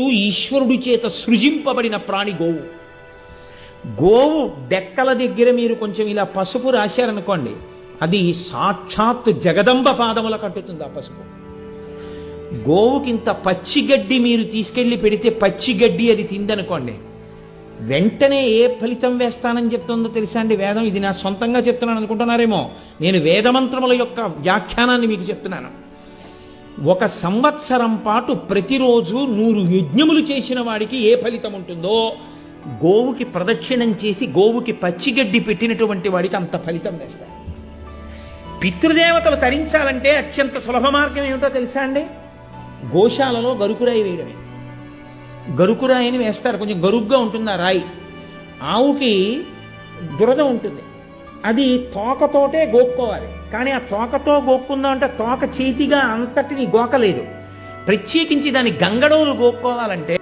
ఈశ్వరుడి చేత సృజింపబడిన ప్రాణి గోవు. గోవు డెక్కల దగ్గర మీరు కొంచెం ఇలా పసుపు రాశారనుకోండి అది సాక్షాత్ జగదంబ పాదముల కట్టుతుంది ఆ పసుపు. గోవుకింత పచ్చిగడ్డి మీరు తీసుకెళ్ళి పెడితే పచ్చిగడ్డి అది తిందనుకోండి వెంటనే ఏ ఫలితం వేస్తానని చెప్తుందో తెలుసా అండి వేదం? ఇది నా సొంతంగా చెప్తున్నాను అనుకుంటున్నారేమో. నేను వేదమంత్రముల యొక్క వ్యాఖ్యానాన్ని మీకు చెప్తున్నాను. ఒక సంవత్సరం పాటు ప్రతిరోజు నూరు యజ్ఞములు చేసిన వాడికి ఏ ఫలితం ఉంటుందో గోవుకి ప్రదక్షిణం చేసి గోవుకి పచ్చిగడ్డి పెట్టినటువంటి వాడికి అంత ఫలితం వేస్తారు. పితృదేవతలు తరించాలంటే అత్యంత సులభ మార్గం ఏమిటో తెలుసా అండి? గోశాలలో గరుకురాయి వేయడమే. గరుకురాయిని వేస్తారు. కొంచెం గరుగ్గా ఉంటుంది ఆ రాయి? ఆవుకి దురద ఉంటుంది. అది తోకతోటే గోక్కోవాలి. కానీ ఆ తోకతో గోక్కుందాం అంటే తోక చేతిగా అంతటిని గోకలేదు. ప్రత్యేకించి దాని గంగడోలు గోక్కోవాలంటే